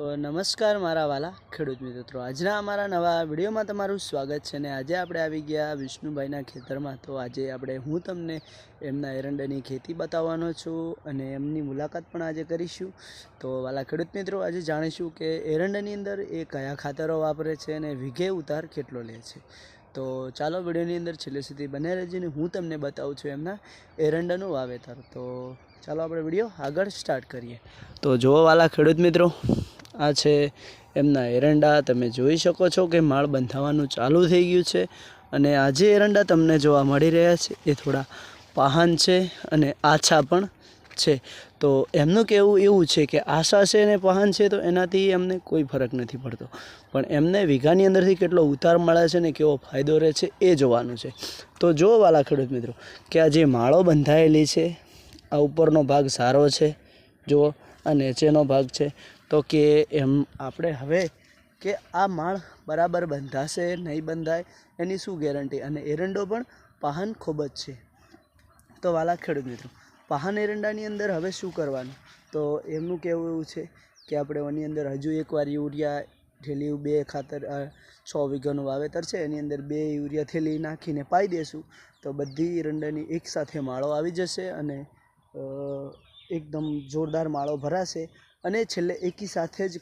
તો નમસ્કાર મારા વાલા ખેડૂત મિત્રો. આજના અમારા નવા વિડીયોમાં તમારું સ્વાગત છે ને આજે આપણે આવી ગયા વિષ્ણુભાઈના ખેતરમાં. તો આજે આપણે હું તમને એમના એરંડાની ખેતી બતાવવાનો છું અને એમની મુલાકાત પણ આજે કરીશું. તો વાલા ખેડૂત મિત્રો, આજે જાણીશું કે એરંડાની અંદર એ કયા ખાતરો વાપરે છે અને વીઘે ઉતાર કેટલો લે છે. તો ચાલો વિડીયોની અંદર છેલ્લે સુધી બને રહેજો હું તમને બતાવું છું એમના એરંડાનું વાવેતર. તો ચાલો આપણે વીડિયો આગળ સ્ટાર્ટ કરીએ. તો જુઓ વાલા ખેડૂત મિત્રો આ છે એમના એરંડા. તમે જોઈ શકો છો કે માળ બંધાવાનું ચાલુ થઈ ગયું છે અને આ જે એરંડા તમને જોવા મળી રહ્યા છે એ થોડા પાહન છે અને આછા પણ છે. તો એમનું કહેવું એવું છે કે આશા છે ને પહાન છે તો એનાથી એમને કોઈ ફરક નથી પડતો. પણ એમને વીઘાની અંદરથી કેટલો ઉતાર મળે છે ને કેવો ફાયદો રહે છે એ જોવાનું છે. તો જો વાલા ખેડૂત મિત્રો, કે આ જે માળો બંધાયેલી છે, આ ઉપરનો ભાગ સારો છે, જુઓ, આ નીચેનો ભાગ છે. તો કે એમ આપણે હવે કે આ માળ બરાબર બંધાશે, નહીં બંધાય, એની શું ગેરંટી અને એરંડો પણ પાહન ખૂબ જ છે. તો વાલા ખેડૂત મિત્રો, પાહન એરંડાની અંદર હવે શું કરવાનું? તો એમનું કહેવું એવું છે કે આપણે એની અંદર હજુ એકવાર યુરિયા થેલી બે ખાતર છ વીઘાનું વાવેતર છે, એની અંદર બે યુરિયા થેલી નાખીને પાઈ દેશું, તો બધી એરંડાની એકસાથે માળો આવી જશે અને એકદમ જોરદાર માળો ભરાશે અને છેલ્લે એકી સાથે જ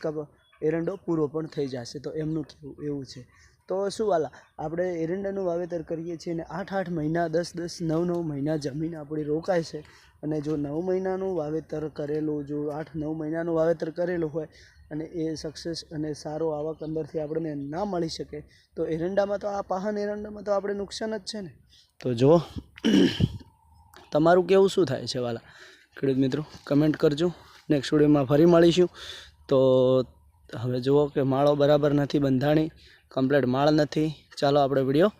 એરંડો પૂરો પણ થઈ જશે. તો એમનું કહેવું એવું છે. તો શું વાલા, આપણે એરંડાનું વાવેતર કરીએ છીએ ને આઠ આઠ મહિના, દસ દસ, નવ નવ મહિના જમીન આપણી રોકાય છે. અને જો નવ મહિનાનું વાવેતર કરેલું, જો આઠ નવ મહિનાનું વાવેતર કરેલું હોય અને એ સક્સેસ અને સારો આવક અંદરથી આપણને ના મળી શકે, તો એરંડામાં તો આ પાહન એરંડામાં તો આપણે નુકસાન જ છે ને? તો જુઓ, તમારું કેવું શું થાય છે વાલા? ખેડૂત મિત્રો? કમેન્ટ કરજો. નેક્સ્ટ વિડીયોમાં ફરી મળીશું. તો હવે જુઓ કે માળો બરાબર નથી, બંધાણી કમ્પ્લેટ માળ નથી. ચાલો આપણે વીડિયો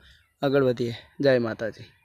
આગળ વધીએ. જય માતાજી.